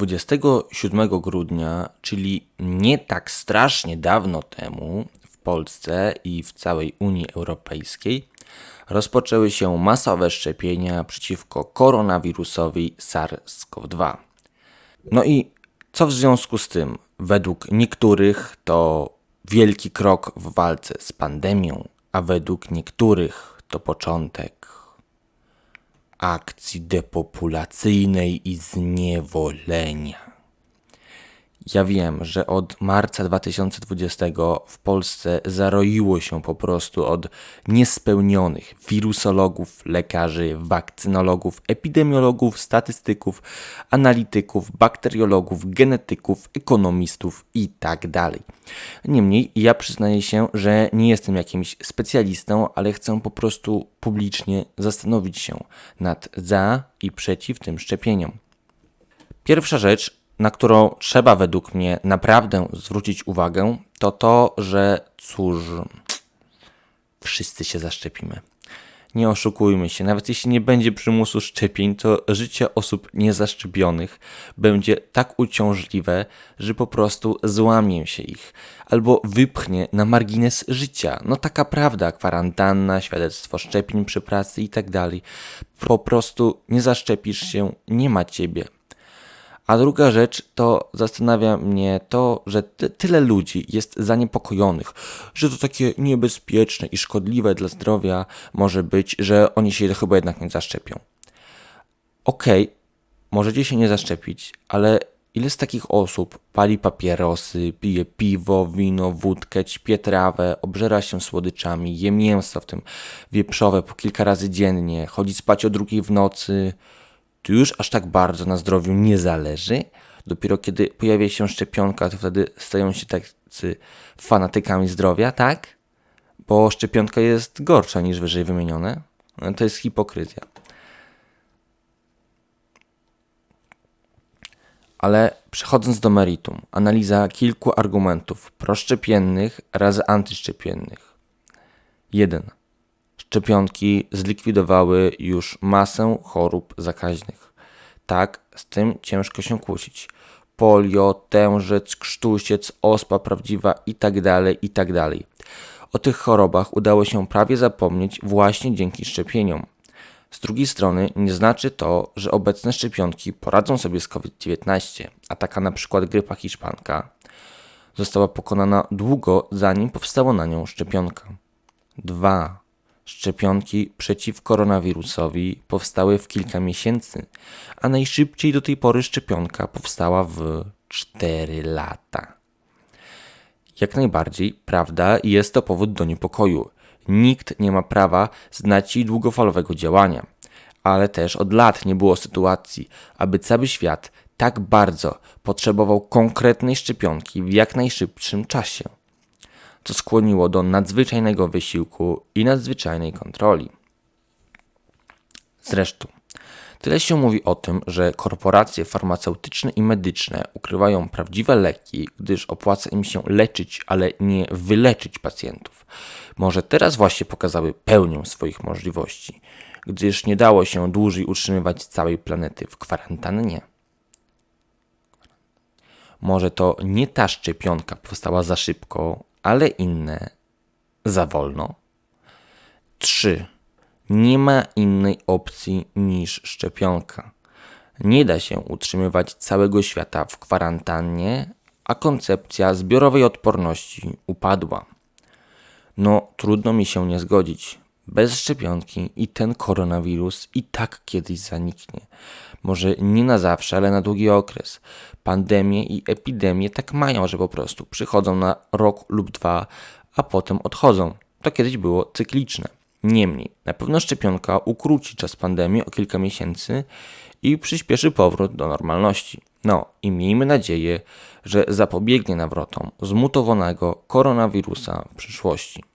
27 grudnia, czyli nie tak strasznie dawno temu, w Polsce i w całej Unii Europejskiej rozpoczęły się masowe szczepienia przeciwko koronawirusowi SARS-CoV-2. No i co w związku z tym? Według niektórych to wielki krok w walce z pandemią, a według niektórych to początek akcji depopulacyjnej i zniewolenia. Ja wiem, że od marca 2020 w Polsce zaroiło się po prostu od niespełnionych wirusologów, lekarzy, wakcynologów, epidemiologów, statystyków, analityków, bakteriologów, genetyków, ekonomistów itd. Tak Niemniej ja przyznaję się, że nie jestem jakimś specjalistą, ale chcę po prostu publicznie zastanowić się nad za i przeciw tym szczepieniom. Pierwsza rzecz, na którą trzeba według mnie naprawdę zwrócić uwagę, to to, że cóż, wszyscy się zaszczepimy. Nie oszukujmy się, nawet jeśli nie będzie przymusu szczepień, to życie osób niezaszczepionych będzie tak uciążliwe, że po prostu złamie się ich albo wypchnie na margines życia. No taka prawda, kwarantanna, świadectwo szczepień przy pracy i tak. Po prostu nie zaszczepisz się, nie ma ciebie. A druga rzecz to zastanawia mnie to, że ty, tyle ludzi jest zaniepokojonych, że to takie niebezpieczne i szkodliwe dla zdrowia może być, że oni się chyba jednak nie zaszczepią. Okej, okay, możecie się nie zaszczepić, ale ile z takich osób pali papierosy, pije piwo, wino, wódkę, ćpie trawę, obżera się słodyczami, je mięso, w tym wieprzowe po kilka razy dziennie, chodzi spać o drugiej w nocy, tu już aż tak bardzo na zdrowiu nie zależy. Dopiero kiedy pojawia się szczepionka, to wtedy stają się tacy fanatykami zdrowia, tak? Bo szczepionka jest gorsza niż wyżej wymienione. No, to jest hipokryzja. Ale przechodząc do meritum, analiza kilku argumentów proszczepiennych razy antyszczepiennych. 1. Szczepionki zlikwidowały już masę chorób zakaźnych. Tak, z tym ciężko się kłócić. Polio, tężec, krztusiec, ospa prawdziwa itd., tak itd. Tak o tych chorobach udało się prawie zapomnieć właśnie dzięki szczepieniom. Z drugiej strony nie znaczy to, że obecne szczepionki poradzą sobie z COVID-19, a taka na przykład grypa hiszpanka została pokonana długo zanim powstała na nią szczepionka. 2. Szczepionki przeciw koronawirusowi powstały w kilka miesięcy, a najszybciej do tej pory szczepionka powstała w 4 lata. Jak najbardziej, prawda, jest to powód do niepokoju. Nikt nie ma prawa znać jej długofalowego działania, ale też od lat nie było sytuacji, aby cały świat tak bardzo potrzebował konkretnej szczepionki w jak najszybszym czasie co skłoniło do nadzwyczajnego wysiłku i nadzwyczajnej kontroli. Zresztą, tyle się mówi o tym, że korporacje farmaceutyczne i medyczne ukrywają prawdziwe leki, gdyż opłaca im się leczyć, ale nie wyleczyć pacjentów. Może teraz właśnie pokazały pełnię swoich możliwości, gdyż nie dało się dłużej utrzymywać całej planety w kwarantannie. Może to nie ta szczepionka powstała za szybko, ale inne za wolno. 3. Nie ma innej opcji niż szczepionka. Nie da się utrzymywać całego świata w kwarantannie, a koncepcja zbiorowej odporności upadła. No, trudno mi się nie zgodzić. Bez szczepionki i ten koronawirus i tak kiedyś zaniknie. Może nie na zawsze, ale na długi okres. Pandemie i epidemie tak mają, że po prostu przychodzą na rok lub dwa, a potem odchodzą. To kiedyś było cykliczne. Niemniej, na pewno szczepionka ukróci czas pandemii o kilka miesięcy i przyspieszy powrót do normalności. No i miejmy nadzieję, że zapobiegnie nawrotom zmutowanego koronawirusa w przyszłości.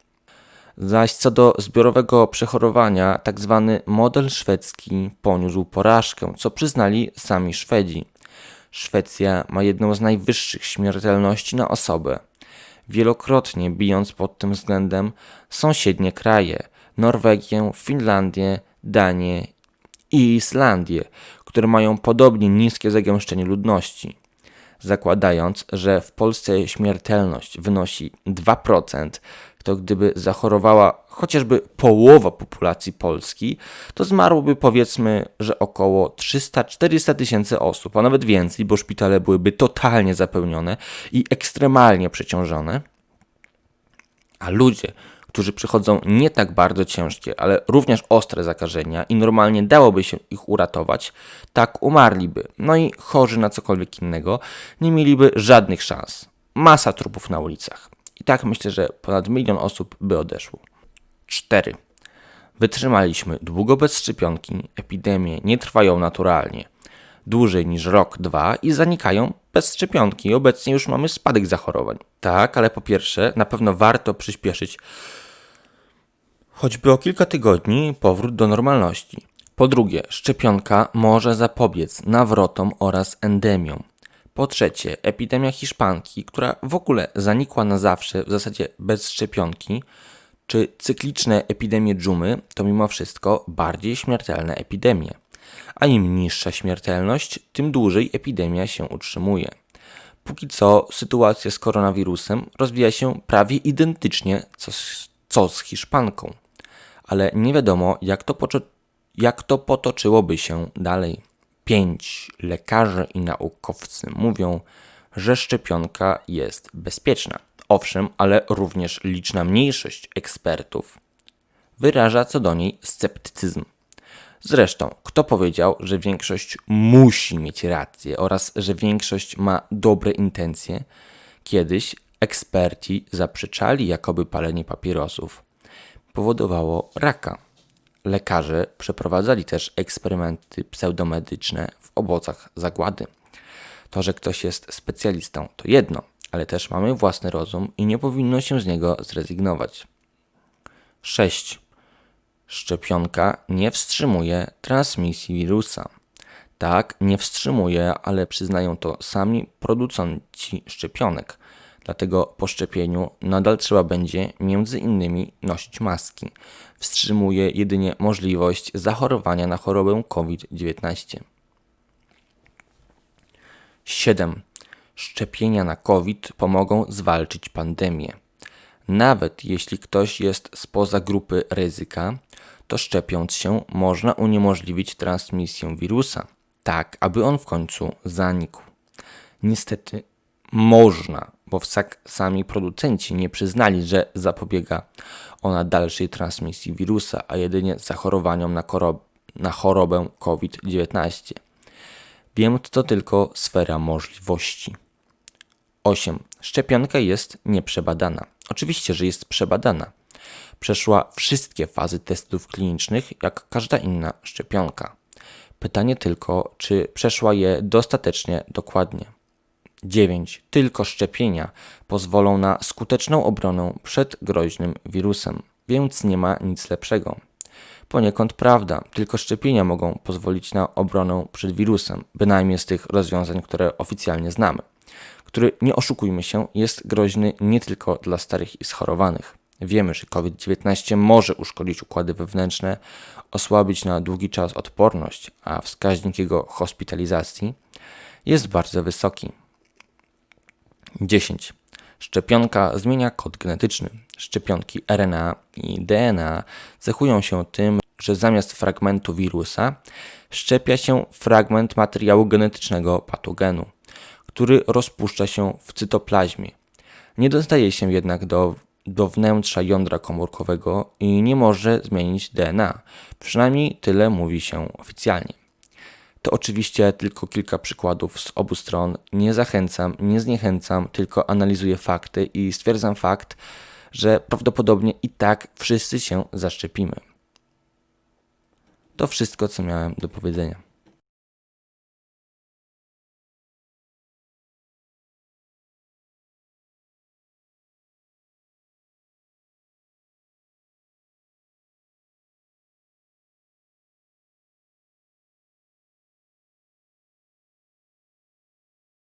Zaś co do zbiorowego przechorowania, tzw. Tak model szwedzki poniósł porażkę, co przyznali sami Szwedzi. Szwecja ma jedną z najwyższych śmiertelności na osobę, wielokrotnie bijąc pod tym względem sąsiednie kraje Norwegię, Finlandię, Danię i Islandię, które mają podobnie niskie zagęszczenie ludności. Zakładając, że w Polsce śmiertelność wynosi 2%, to gdyby zachorowała chociażby połowa populacji Polski, to zmarłoby powiedzmy, że około 300-400 tysięcy osób, a nawet więcej, bo szpitale byłyby totalnie zapełnione i ekstremalnie przeciążone. A ludzie, którzy przychodzą nie tak bardzo ciężkie, ale również ostre zakażenia i normalnie dałoby się ich uratować, tak umarliby. No i chorzy na cokolwiek innego nie mieliby żadnych szans. Masa trupów na ulicach. I tak myślę, że ponad milion osób by odeszło. 4. Wytrzymaliśmy długo bez szczepionki, epidemie nie trwają naturalnie. Dłużej niż rok, dwa i zanikają bez szczepionki. Obecnie już mamy spadek zachorowań. Tak, ale po pierwsze, na pewno warto przyspieszyć choćby o kilka tygodni powrót do normalności. Po drugie, szczepionka może zapobiec nawrotom oraz endemiom. Po trzecie, epidemia hiszpanki, która w ogóle zanikła na zawsze, w zasadzie bez szczepionki, czy cykliczne epidemie dżumy to mimo wszystko bardziej śmiertelne epidemie. A im niższa śmiertelność, tym dłużej epidemia się utrzymuje. Póki co sytuacja z koronawirusem rozwija się prawie identycznie co z, co z hiszpanką, ale nie wiadomo jak to, jak to potoczyłoby się dalej. 5. Lekarze i naukowcy mówią, że szczepionka jest bezpieczna. Owszem, ale również liczna mniejszość ekspertów wyraża co do niej sceptycyzm. Zresztą, kto powiedział, że większość musi mieć rację oraz że większość ma dobre intencje? Kiedyś eksperci zaprzeczali, jakoby palenie papierosów powodowało raka. Lekarze przeprowadzali też eksperymenty pseudomedyczne w obozach zagłady. To, że ktoś jest specjalistą, to jedno, ale też mamy własny rozum i nie powinno się z niego zrezygnować. 6. Szczepionka nie wstrzymuje transmisji wirusa. Tak, nie wstrzymuje, ale przyznają to sami producenci szczepionek. Dlatego po szczepieniu nadal trzeba będzie między innymi nosić maski. Wstrzymuje jedynie możliwość zachorowania na chorobę COVID-19. 7. Szczepienia na COVID pomogą zwalczyć pandemię. Nawet jeśli ktoś jest spoza grupy ryzyka, to szczepiąc się można uniemożliwić transmisję wirusa, tak aby on w końcu zanikł. Niestety można, bo sami producenci nie przyznali, że zapobiega ona dalszej transmisji wirusa, a jedynie zachorowaniom na, na chorobę COVID-19. Wiem, to tylko sfera możliwości. 8. Szczepionka jest nieprzebadana. Oczywiście, że jest przebadana. Przeszła wszystkie fazy testów klinicznych, jak każda inna szczepionka. Pytanie tylko, czy przeszła je dostatecznie dokładnie. 9. Tylko szczepienia pozwolą na skuteczną obronę przed groźnym wirusem, więc nie ma nic lepszego. Poniekąd prawda, tylko szczepienia mogą pozwolić na obronę przed wirusem, bynajmniej z tych rozwiązań, które oficjalnie znamy, który, nie oszukujmy się, jest groźny nie tylko dla starych i schorowanych. Wiemy, że COVID-19 może uszkodzić układy wewnętrzne, osłabić na długi czas odporność, a wskaźnik jego hospitalizacji jest bardzo wysoki. 10. Szczepionka zmienia kod genetyczny. Szczepionki RNA i DNA cechują się tym, że zamiast fragmentu wirusa szczepia się fragment materiału genetycznego patogenu, który rozpuszcza się w cytoplazmie. Nie dostaje się jednak do, do wnętrza jądra komórkowego i nie może zmienić DNA. Przynajmniej tyle mówi się oficjalnie. To oczywiście tylko kilka przykładów z obu stron. Nie zachęcam, nie zniechęcam, tylko analizuję fakty i stwierdzam fakt, że prawdopodobnie i tak wszyscy się zaszczepimy. To wszystko, co miałem do powiedzenia.